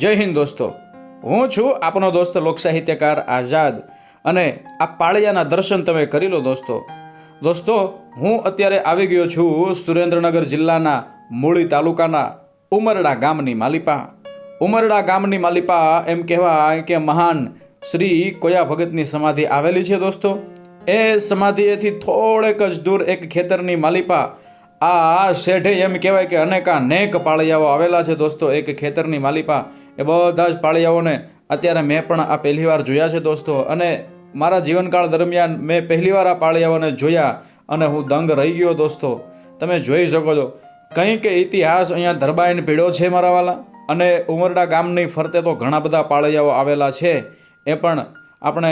જય હિન્દ દોસ્તો. હું છું આપનો દોસ્ત લોક સાહિત્યકાર આઝાદ અને આ પાળિયાના દર્શન તમે કરી લો દોસ્તો. દોસ્તો, હું અત્યારે આવી ગયો છું સુરેન્દ્રનગર જિલ્લાના મૂળી તાલુકાના ઉમરડા ગામની માલિપા. ઉમરડા ગામની માલિપા એમ કહેવાય કે મહાન શ્રી કોયા ભગતની સમાધિ આવેલી છે દોસ્તો. એ સમાધિએથી થોડેક જ દૂર એક ખેતરની માલિપા, આ શેઢે એમ કહેવાય કે અનેકા નેક પાળિયાઓ આવેલા છે દોસ્તો, એક ખેતરની માલિપા. એ બધા જ પાળિયાઓને અત્યારે મેં પણ આ પહેલી વાર જોયા છે દોસ્તો. અને મારા જીવનકાળ દરમિયાન મેં પહેલી વાર આ પાળિયાઓને જોયા અને હું દંગ રહી ગયો દોસ્તો. તમે જોઈ શકો છો, કંઈક ઇતિહાસ અહીંયા ધરબાઈને પીળો છે મારા વાલા. અને ઉમરડા ગામની ફરતે તો ઘણા બધા પાળિયાઓ આવેલા છે. એ પણ આપણે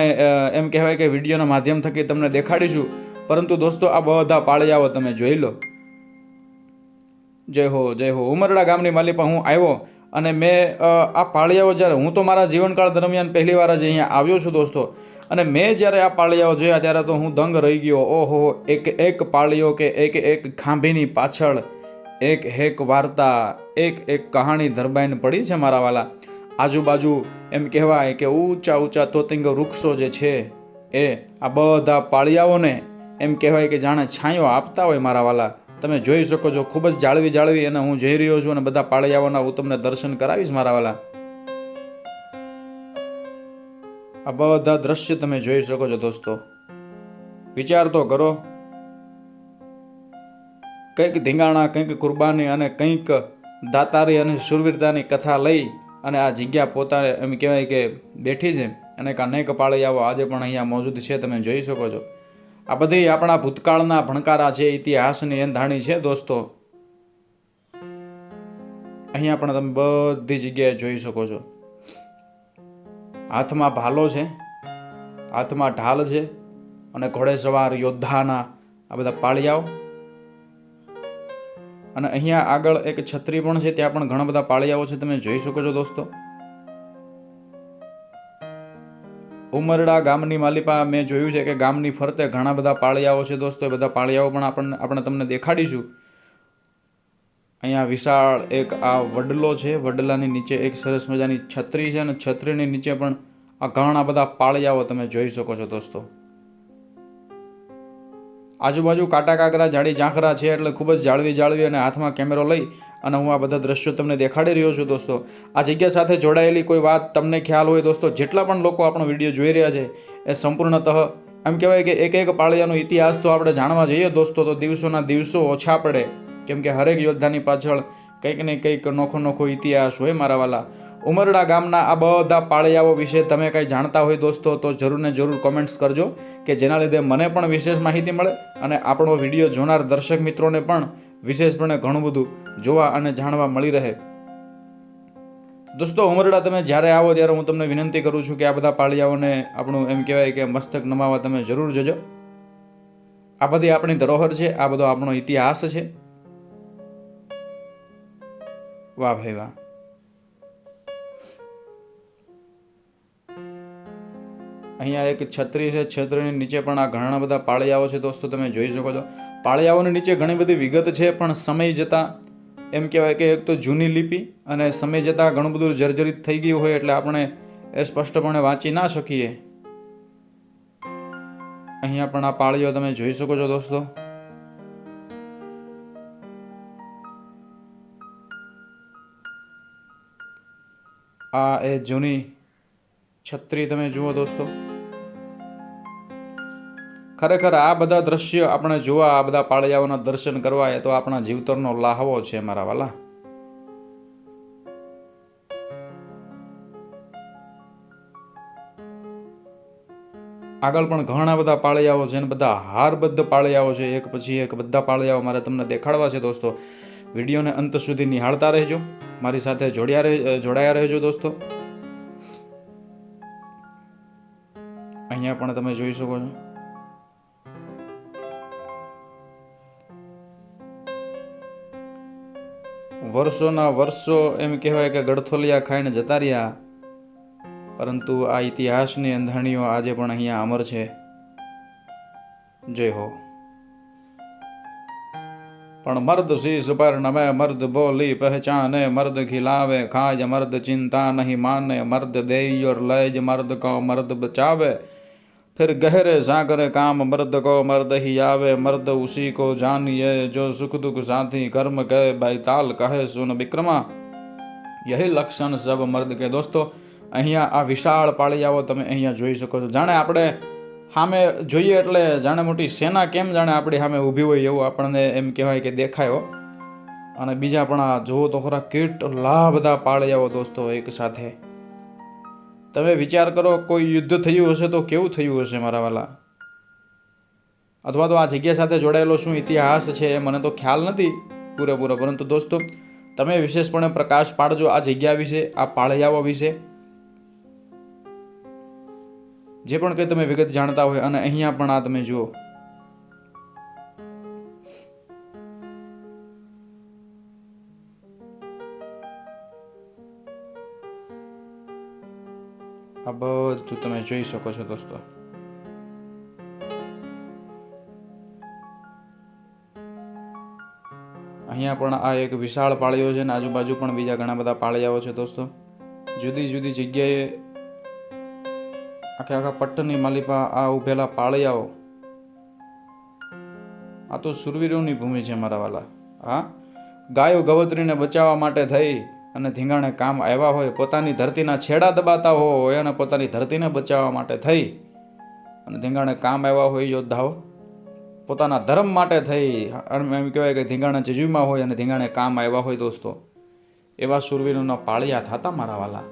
એમ કહેવાય કે વિડીયોના માધ્યમ થકી તમને દેખાડીશું. પરંતુ દોસ્તો, આ બધા પાળિયાઓ તમે જોઈ લો. જય હો જય હો. ઉમરડા ગામની માલિપા હું આવ્યો અને મેં આ પાળિયાઓ જ્યારે, હું તો મારા જીવનકાળ દરમિયાન પહેલી વાર જ અહીંયા આવ્યો છું દોસ્તો, અને મેં જ્યારે આ પાળિયાઓ જોયા ત્યારે તો હું દંગ રહી ગયો. ઓહો, એક એક પાળીઓ કે એક એક ખાંભીની પાછળ, એક હેક વાર્તા, એક એક કહાણી ધરબાઈને પડી છે મારા વાલા. આજુબાજુ એમ કહેવાય કે ઊંચા ઊંચા તોતિંગ વૃક્ષો જે છે, એ આ બધા પાળિયાઓને એમ કહેવાય કે જાણે છાંયો આપતા હોય મારા વાલા. તમે જોઈ શકો છો, ખૂબ જ જાળવી જાળવી અને હું જઈ રહ્યો છું અને બધા પાળિયાઓના હું તમને દર્શન કરાવીશ મારા વાલા. આ બધા દ્રશ્ય તમે જોઈ શકો છો દોસ્તો. વિચાર તો કરો. કંઈક ધીંગાણા, કંઈક કુરબાની અને કંઈક દાતારી અને સુરવીરતાની કથા લઈ અને આ જગ્યા પોતાને એમ કહેવાય કે બેઠી છે અને અનેક પાળિયાઓ આજે પણ અહીંયા મોજૂદ છે, તમે જોઈ શકો છો. આ બધી આપણા ભૂતકાળના ભણકારા છે, ઇતિહાસની એંધાણી છે, દોસ્તો. અહીંયા પણ તમે બધી જગ્યાએ જોઈ શકો છો. હાથમાં ભાલો છે, હાથમાં ઢાલ છે અને ઘોડેસવાર યોદ્ધાના આ બધા પાળિયાઓ. અને અહીંયા આગળ એક છત્રી પણ છે, ત્યાં પણ ઘણા બધા પાળિયાઓ છે, તમે જોઈ શકો છો દોસ્તો. ઉમરડા ગામની માલિપા મેં જોયું છે કે ગામની ફરતે ઘણા બધા પાળિયાઓ છે દોસ્તો. એ બધા પાળિયાઓ પણ આપણને આપણે તમને દેખાડીશું. અહીંયા વિશાળ એક આ વડલો છે. વડલાની નીચે એક સરસ મજાની છત્રી છે અને છત્રીની નીચે પણ આ ઘણા બધા પાળિયાઓ તમે જોઈ શકો છો દોસ્તો. આજુબાજુ કાંટા કાકરા, જાડી ઝાંખરા છે એટલે ખૂબ જ જાળવી જાળવી અને હાથમાં કેમેરો લઈ અને હું આ બધા દ્રશ્યો તમને દેખાડી રહ્યો છું દોસ્તો. આ જગ્યા સાથે જોડાયેલી કોઈ વાત તમને ખ્યાલ હોય દોસ્તો, જેટલા પણ લોકો આપણો વીડિયો જોઈ રહ્યા છે, એ સંપૂર્ણતઃ એમ કહેવાય કે એક એક પાળિયાનો ઇતિહાસ તો આપણે જાણવા જઈએ દોસ્તો, તો દિવસોના દિવસો ઓછા પડે. કેમ કે હરેક યોદ્ધાની પાછળ કંઈક ને કંઈક નોખો નોખો ઇતિહાસ હોય મારા વાલા. ઉમરડા ગામના આ બધા પાળિયાઓ વિશે તમે કંઈ જાણતા હોય દોસ્તો, તો જરૂર ને જરૂર કોમેન્ટ્સ કરજો, કે જેના લીધે મને પણ વિશેષ માહિતી મળે અને આપણો વીડિયો જોનાર દર્શક મિત્રોને પણ વિશેષપણે ઘણું બધું જોવા અને જાણવા મળી રહે. દોસ્તો, ઉમરડા, તમે જ્યારે આવો ત્યારે હું તમને વિનંતી કરું છું કે આ બધા પાળિયાઓને આપણું એમ કહેવાય કે મસ્તક નમાવા તમે જરૂર જજો. આ બધી આપણી ધરોહર છે, આ બધો આપણો ઇતિહાસ છે. વાહ ભાઈ વાહ. અહીંયા એક છત્રી છે, છત્રીની નીચે પણ આ ઘણા બધા પાળિયાઓ છે દોસ્તો, તમે જોઈ શકો છો. પાળિયાઓની નીચે ઘણી બધી વિગત છે, પણ સમય જતાં એમ કહેવાય કે એક તો જૂની લિપિ અને સમય જતાં ઘણું બધું જર્જરિત થઈ ગયું હોય એટલે આપણે એ સ્પષ્ટપણે વાંચી ના શકીએ. અહીંયા પણ આ પાળીઓ તમે જોઈ શકો છો દોસ્તો. આ એ જૂની છત્રી તમે જુઓ દોસ્તો. ખરેખર આ બધા દ્રશ્ય આપણે જોવા, આ બધા પાળિયાઓના દર્શન કરવા, એ તો આપણા જીવતરનો લાહવો છે મારા વાલા. આગળ પણ ઘણા બધા પાળિયાઓ છે બધા હારબદ્ધ પાળિયાઓ છે. એક પછી એક બધા પાળિયાઓ મારે તમને દેખાડવા છે દોસ્તો. વિડીયોને અંત સુધી નિહાળતા રહેજો. મારી સાથે જોડ્યા રહે જોડાયા રહેજો દોસ્તો. અહીંયા પણ તમે જોઈ શકો છો. વર્ષોના વર્ષો એમ કહેવાય કે ગડથોલિયા ખાઈને જતા રહ્યા. પરંતુ આ ઇતિહાસની અંધાણીઓ આજે પણ અહીંયા અમર છે. જય હો. પણ મર્દ શીશ પર નમે મર્દ બોલી પહેચાને, મર્દ ખિલાવે ખાજ મર્દ ચિંતા નહીં માને, મર્દ દેયોર લય જ મર્દ કો મર્દ બચાવે. फिर गहरे सागर काम मर्द को मर्द ही आवे मर्द उसी को जानिए जो सुख दुख साथी कर्म कहे भाई ताल कहे सुन विक्रमा યહી લક્ષણ સબ મર્દ કે દોસ્તો અહીંયા આ વિશાળ પાળિયાઓ તમે અહીંયા જોઈ શકો છો જાણે આપણે સામે જોઈએ એટલે જાણે મોટી સેના કેમ જાણે આપણી સામે ઊભી હોય એવું આપણને એમ કહેવાય કે દેખાયો અને બીજા પણ આ જુઓ તો ખરા કેટલા બધા પાળિયાઓ દોસ્તો એક સાથે તમે વિચાર કરો, કોઈ યુદ્ધ થયું હશે તો કેવું થયું હશે મારા વાલા? અથવા તો આ જગ્યા સાથે જોડાયેલો શું ઇતિહાસ છે એ મને તો ખ્યાલ નથી પૂરેપૂરો. પરંતુ દોસ્તો, તમે વિશેષપણે પ્રકાશ પાડજો આ જગ્યા વિશે, આ પાળિયાઓ વિશે. જે પણ કંઈ તમે વિગત જાણતા હોય અને અહીંયા પણ આ તમે જુઓ. આ બધું તમે જોઈ શકો છો દોસ્તો અહીંયા પણ આ એક વિશાળ પાળીઓ છે ને આજુબાજુ પણ બીજા ઘણા બધા પાળિયાઓ છે દોસ્તો જુદી જુદી જગ્યાએ આખે આખા પટ્ટની માલિપા આ ઉભેલા પાળિયાઓ આ તો સુરવીરોની ભૂમિ છે મારા વાલા હા ગાયો ગવત્રીને બચાવવા માટે થઈ અને ધીંગાણે કામ આવ્યા હોય, પોતાની ધરતીના છેડા દબાતા હોય અને પોતાની ધરતીને બચાવવા માટે થઈ. અને ધીંગાણે કામ આવ્યા હોય, યોદ્ધાઓ, પોતાના ધર્મ માટે થઈ. એમ કહેવાય કે ધીંગાણા જજુમાં હોય અને ધીંગાણે કામ આવ્યા હોય, દોસ્તો. એવા સુરવીરોના પાળિયા થતા મારા વાલા.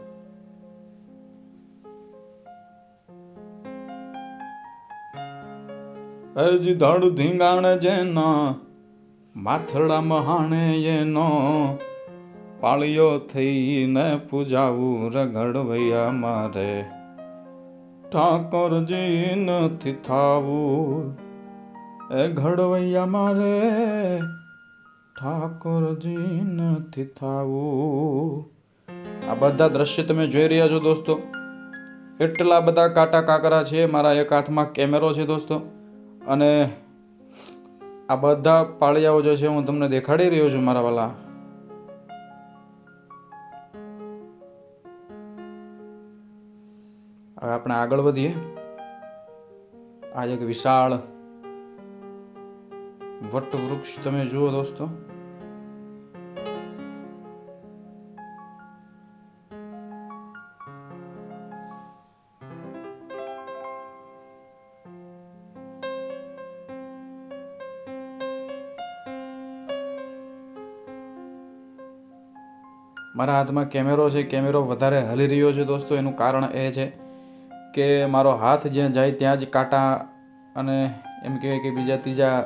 હજી ધડ ધીંગાણ જેના, માથડા મહાણે એનો. પાળિયો થઈને પૂજાવું રગડવૈયા મારે. ઠાકોરજી નથી થાવું. એ ઘડવૈયા મારે. ઠાકોરજી નથી થાવું. આ બધા દ્રશ્ય તમે જોઈ રહ્યા છો દોસ્તો. એટલા બધા કાંટા કાંકરા છે, મારા એક હાથમાં કેમેરો છે દોસ્તો. અને આ બધા પાળિયાઓ જે છે, હું તમને દેખાડી રહ્યો છું, મારા વાલા. હવે આપણે આગળ વધીએ. આ એક વિશાળ વટ વૃક્ષ તમે જુઓ દોસ્તો. મારા હાથમાં કેમેરો છે, કેમેરો વધારે હલી રહ્યો છે દોસ્તો, એનું કારણ એ છે કે મારો હાથ જ્યાં જાય ત્યાં જ કાંટા અને એમ કહેવાય કે બીજા ત્રીજા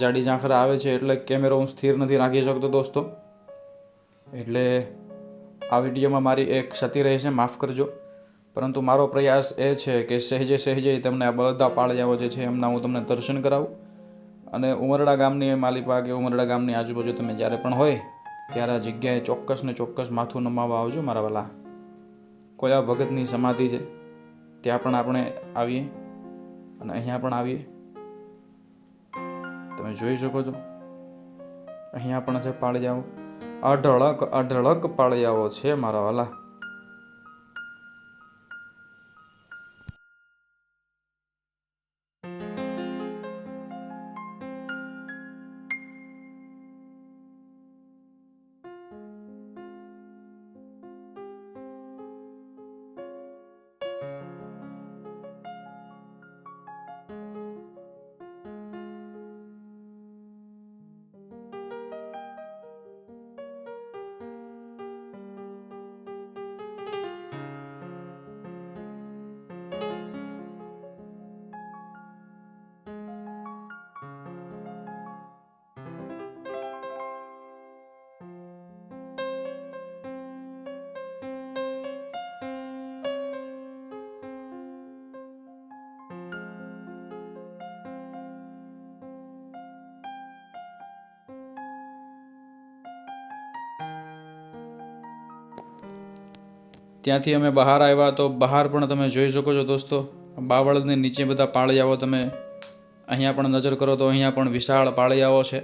જાડી ઝાંખરા આવે છે એટલે કેમેરો હું સ્થિર નથી રાખી શકતો દોસ્તો. એટલે આ વિડીયોમાં મારી એક ક્ષતિ રહેશે માફ કરજો. પરંતુ મારો પ્રયાસ એ છે કે સહેજે સહેજે તમને આ બધા પાળિયાઓ જે છે એમના હું તમને દર્શન કરાવું. અને ઉમરડા ગામની માલિપા કે ઉમરડા ગામની આજુબાજુ તમે જ્યારે પણ હોય ત્યારે આ જગ્યાએ ચોક્કસ ને ચોક્કસ માથું નમાવવા આવજો મારા વાલા. કોયા ભગતની સમાધિ છે. ત્યાં પણ આપણે આવીએ અને અહીંયા પણ આવીએ. તમે જોઈ શકો છો. અહીંયા પણ છે પાળિયાઓ. અઢળક અઢળક પાળિયાઓ છે મારા વાલા. ત્યાંથી અમે બહાર આવ્યા તો બહાર પણ તમે જોઈ શકો છો દોસ્તો. બાવળની નીચે બધા પાળિયાઓ તમે અહીંયા પણ નજર કરો તો અહીંયા પણ વિશાળ પાળિયાઓ છે.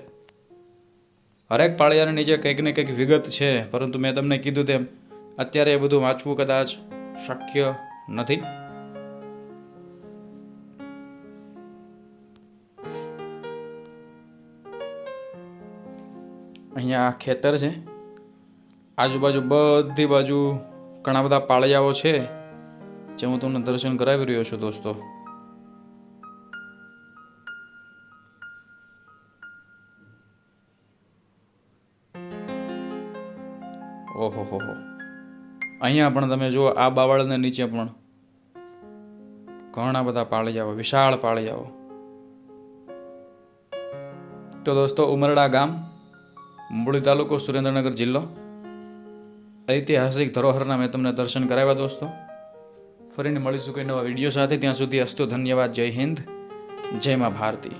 હરેક પાળિયાની નીચે કંઈક ને કંઈક વિગત છે, પરંતુ મેં તમને કીધું તેમ અત્યારે એ બધું વાંચવું કદાચ શક્ય નથી. અહીંયા ખેતર છે. આજુબાજુ બધી બાજુ ઘણા બધા પાળિયાઓ છે જે હું તમને દર્શન કરાવી રહ્યો છું દોસ્તો. ઓહો, હો અહીંયા પણ તમે જુઓ, આ બાવળને નીચે પણ ઘણા બધા પાળિયાઓ, વિશાળ પાળિયાઓ. તો દોસ્તો, ઉમરડા ગામ, મૂળી તાલુકો સુરેન્દ્રનગર જિલ્લો. ઐતિહાસિક ધરોહરના મેં તમને દર્શન કરાવ્યા દોસ્તો. ફરીને મળીશું કોઈ નવા વીડિયો સાથે. ત્યાં સુધી અસ્તુ ધન્યવાદ. જય હિન્દ. જય મા ભારતી.